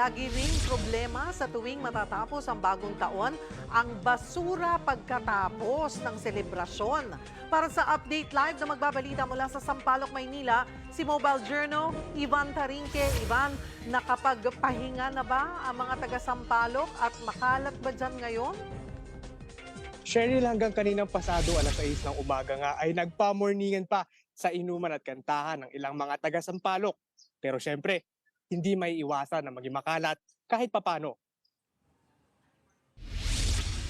Palagi ring problema sa tuwing matatapos ang bagong taon, ang basura pagkatapos ng selebrasyon. Para sa update live na magbabalita mula sa Sampaloc, Maynila, si Mobile Journal, Ivan Tarinque. Ivan, nakapagpahinga na ba ang mga taga Sampaloc at makalat ba dyan ngayon? Cheryl, hanggang kaninang pasado alas 6 ng umaga nga ay nagpa-morningan pa sa inuman at kantahan ng ilang mga taga Sampaloc. Pero syempre, hindi may iwasan na maging makalat kahit papano.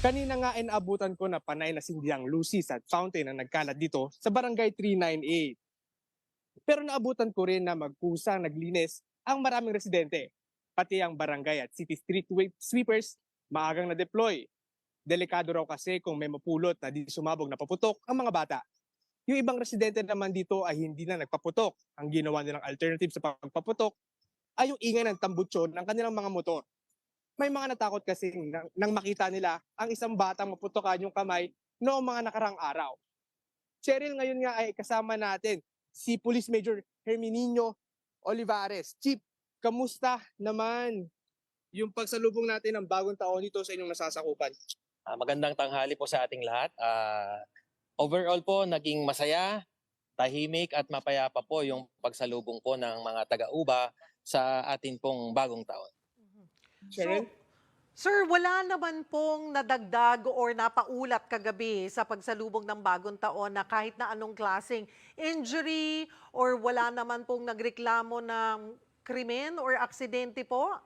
Kanina nga ay naabutan ko na panay na sindiang lucis at fountain ang nagkalat dito sa barangay 398. Pero naabutan ko rin na magkusang naglinis ang maraming residente. Pati ang barangay at city street sweep- sweepers maagang na-deploy. Delikado raw kasi kung may mapulot na di sumabog na paputok ang mga bata. Yung ibang residente naman dito ay hindi na nagpaputok. Ang ginawa nilang alternative sa pagpaputok ay yung ingay ng tambutso ng kanilang mga motor. May mga natakot kasi nang, nang makita nila ang isang batang maputokan yung kamay noong mga nakarang araw. Cheryl, ngayon nga ay kasama natin si Police Major Herminio Olivares. Chief, kamusta naman yung pagsalubong natin ng bagong taon dito sa inyong nasasakupan? Ah, magandang tanghali po sa ating lahat. Ah, overall po, naging masaya, tahimik at mapayapa po yung pagsalubong po ng mga taga-uba sa atin pong bagong taon. Cheryl? Sir, wala naman pong nadagdag or napaulat kagabi sa pagsalubong ng bagong taon na kahit na anong klaseng injury or wala naman pong nagreklamo ng krimen or aksidente po?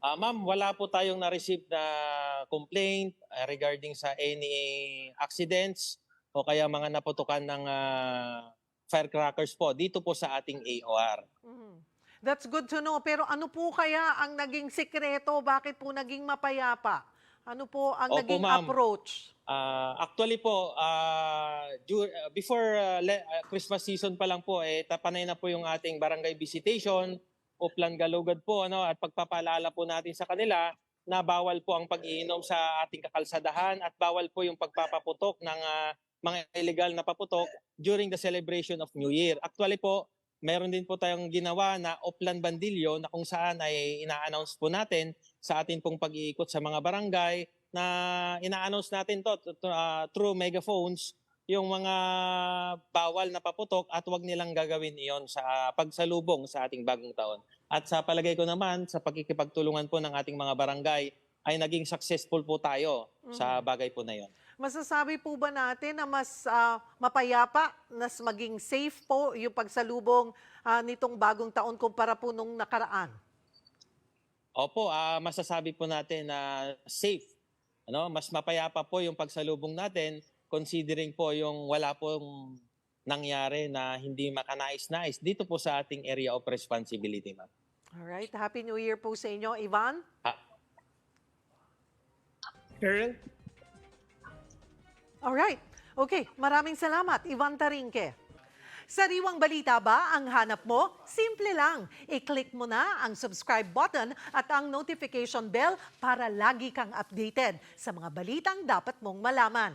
Ah, ma'am, wala po tayong na-receive na complaint ah, regarding sa any accidents o kaya mga naputukan ng ah, firecrackers po dito po sa ating AOR. Mhm. That's good to know. Pero ano po kaya ang naging sikreto? Bakit po naging mapayapa? Ano po ang Opo, naging approach? Ah, actually po, ah, before le- ah, Christmas season pa lang po, eh, tapanay na po yung ating barangay visitation, Uplan Galugad po, ano, at pagpapaalala po natin sa kanila na bawal po ang pag-iinom sa ating kakalsadahan at bawal po yung pagpapaputok ng ah, mga illegal na paputok during the celebration of New Year. Actually po, meron din po tayong ginawa na Uplan Bandilyo na kung saan ay ina-announce po natin sa atin pong pag-iikot sa mga barangay na ina-announce natin to, to- ah, through megaphones yung mga bawal na paputok at wag nilang gagawin iyon sa pagsalubong sa ating bagong taon. At sa palagay ko naman, sa pagkikipagtulungan po ng ating mga barangay, ay naging successful po tayo sa bagay po na yon. Masasabi po ba natin na mas ah, mapayapa, mas maging safe po yung pagsalubong ah, nitong bagong taon kumpara po nung nakaraan? Opo, ah, masasabi po natin na safe. Ano, mas mapayapa po yung pagsalubong natin considering po yung wala pong nangyari na hindi makanais-nais dito po sa ating area of responsibility, ma'am. Alright, Happy New Year po sa inyo, Ivan. Cheryl? Alright, okay, maraming salamat, Ivan Tarinque. Sariwang balita ba ang hanap mo? Simple lang. I-click mo na ang subscribe button at ang notification bell para lagi kang updated sa mga balitang dapat mong malaman.